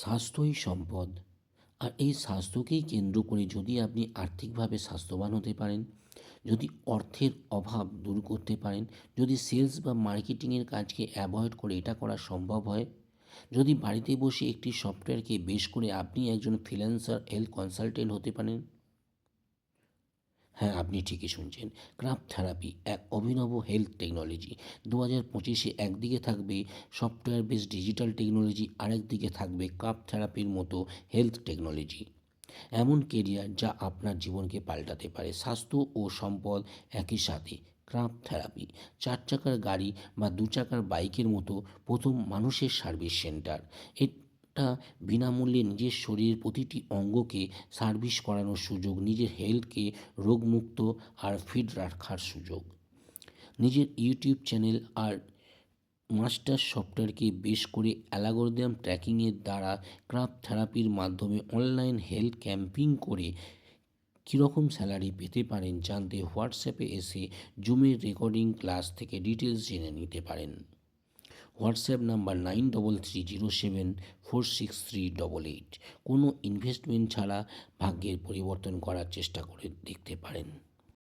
স্বাস্থ্যই সম্পদ। আর এই স্বাস্থ্যকেই কেন্দ্র করে যদি আপনি আর্থিকভাবে স্বাস্থ্যবান হতে পারেন, যদি অর্থের অভাব দূর করতে পারেন, যদি সেলস বা মার্কেটিংয়ের কাজকে অ্যাভয়েড করে এটা করা সম্ভব হয়, যদি বাড়িতে বসে একটি সফটওয়্যারকে বেশ করে আপনি একজন ফ্রিল্যান্সার, হেলথ কনসালটেন্ট হতে পারেন হ্যাঁ আপনি ঠিকই শুনছেন। ক্রাফট থেরাপি, এক অভিনব হেলথ টেকনোলজি। দু হাজার পঁচিশে একদিকে থাকবে সফটওয়্যার বেস ডিজিটাল টেকনোলজি আরেকদিকে থাকবে ক্রাফট থেরাপির মতো হেলথ টেকনোলজি। এমন কেরিয়ার যা আপনার জীবনকে পাল্টাতে পারে। স্বাস্থ্য ও সম্পদ একই সাথে। ক্রাফট থেরাপি, চার চাকার গাড়ি বা দু চাকার বাইকের মতো প্রথম মানুষের সার্ভিস সেন্টার। এটা বিনামূল্যে নিজের শরীরের প্রতিটি অঙ্গকে সার্ভিস করানোর সুযোগ, নিজের হেলথকে রোগমুক্ত আর ফিট রাখার সুযোগ। নিজের ইউটিউব চ্যানেল আর মাস্টার সফটওয়্যারকে বেশ করে অ্যালাগোরিদম ট্র্যাকিংয়ের দ্বারা ক্রাফট থেরাপির মাধ্যমে অনলাইন হেলথ ক্যাম্পিং করে কীরকম স্যালারি পেতে পারেন, জানতে হোয়াটসঅ্যাপে এসে জুমের রেকর্ডিং ক্লাস থেকে ডিটেলস জেনে নিতে পারেন। WhatsApp number nine double three zero seven four six three double eight. কোনো ইনভেস্টমেন্ট ছাড়া ভাগ্যের পরিবর্তন করার চেষ্টা করে দেখতে পারেন।